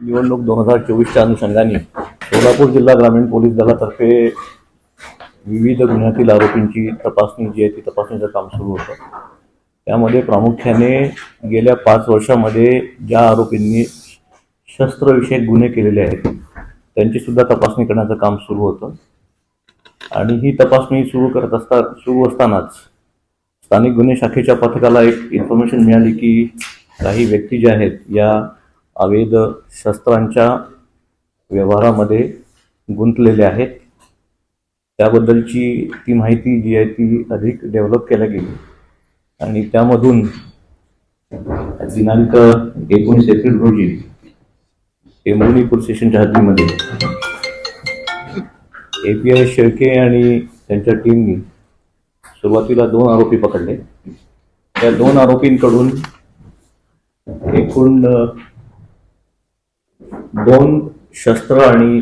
निवडणूक दोन हजार चोवीसच्या अनुषंगाने सोलापूर जिल्हा ग्रामीण पोलीस दलातर्फे विविध गुन्ह्यातील आरोपींची तपासणी जी आहे ती तपासणीचं काम सुरू होतं. त्यामध्ये प्रामुख्याने गेल्या पाच वर्षामध्ये ज्या आरोपींनी शस्त्रविषयक गुन्हे केलेले आहेत त्यांचीसुद्धा तपासणी करण्याचं काम सुरू होतं. आणि ही तपासणी सुरू करत असता सुरू असतानाच स्थानिक गुन्हे शाखेच्या पथकाला एक इन्फॉर्मेशन मिळाली की काही व्यक्ती ज्या आहेत या अवैध शस्त्रांच्या व्यवहारामध्ये गुंतलेले आहेत. त्याबद्दलची ती माहिती जी आहे ती अधिक डेव्हलप केल्या गेली. आणि त्यामधून दिनांक एकोणीस एप्रिल रोजी टेंभुर्णी पोलीस स्टेशनच्या हद्दीमध्ये ए पी आय शेळके आणि त्यांच्या टीमनी सुरुवातीला दोन आरोपी पकडले. त्या दोन आरोपींकडून एकूण दोन शस्त्र आणि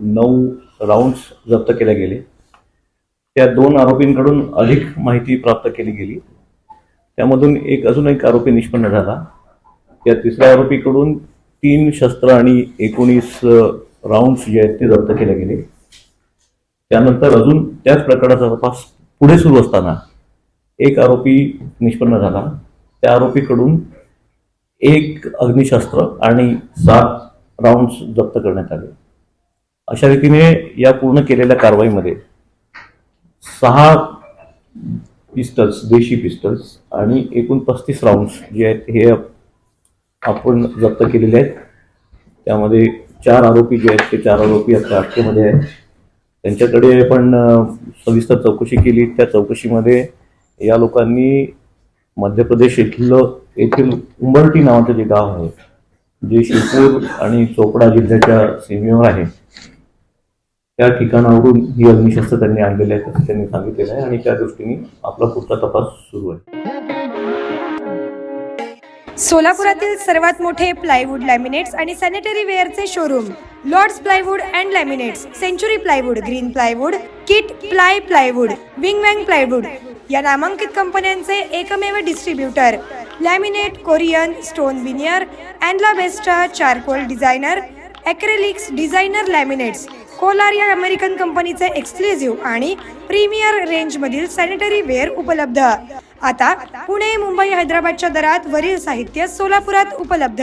नऊ राऊंड्स जप्त केले गेले. त्या दोन आरोपींकडून अधिक माहिती प्राप्त केली गेली. त्यामधून एक अजून एक आरोपी निष्पन्न झाला. त्या तिसऱ्या आरोपीकडून तीन शस्त्र आणि एकोणीस राऊंड्स जे आहेत ते जप्त केले गेले. त्यानंतर अजून त्याच प्रकाराचा तपास पुढे सुरू असताना एक आरोपी निष्पन्न झाला. त्या आरोपीकडून एक अग्निशस्त्र आणि सात राऊंड्स जप्त करण्यात आले. अशा रीतीने या पूर्ण केलेल्या कारवाईमध्ये सहा पिस्टल्स देशी पिस्टल्स आणि एकूण पस्तीस राऊंड्स जे आहेत हे आपण जप्त केलेले आहेत. त्यामध्ये चार आरोपी जे आहेत ते चार आरोपी आता अटकेमध्ये आहेत. त्यांच्याकडे आपण सविस्तर चौकशी केली. त्या चौकशीमध्ये या लोकांनी मध्य प्रदेश येथील येथील उंबरटी नावाचं जे गाव आहे जे शिरपूर आणि चोपडा जिल्ह्याच्या सीमेवर आहे त्या ठिकाणावरून ही अग्निशस्त्र त्यांनी आणलेली आहेत असं त्यांनी सांगितलेलं आहे आणि त्या दृष्टीने आपला पुढचा तपास सुरू आहे. सोलापुरातील सर्वात मोठे प्लायवूड लॅमिनेट्स आणि sanitary वेअरचे showroom Lords plywood and laminates Century plywood Green plywood Kit ply plywood Wing Wang plywood या नामांकित कंपन्यांचे एकमेव distributor. Laminate Corian stone veneer अँडलाबेस्टा charcoal designer acrylics designer laminates Kolar या अमेरिकन कंपनीचे एक्सक्लुझिव्ह आणि प्रीमियर रेंजमधील sanitary ware उपलब्ध. आता पुणे मुंबई हैदराबादच्या दरात वरील साहित्य सोलापुरात उपलब्ध.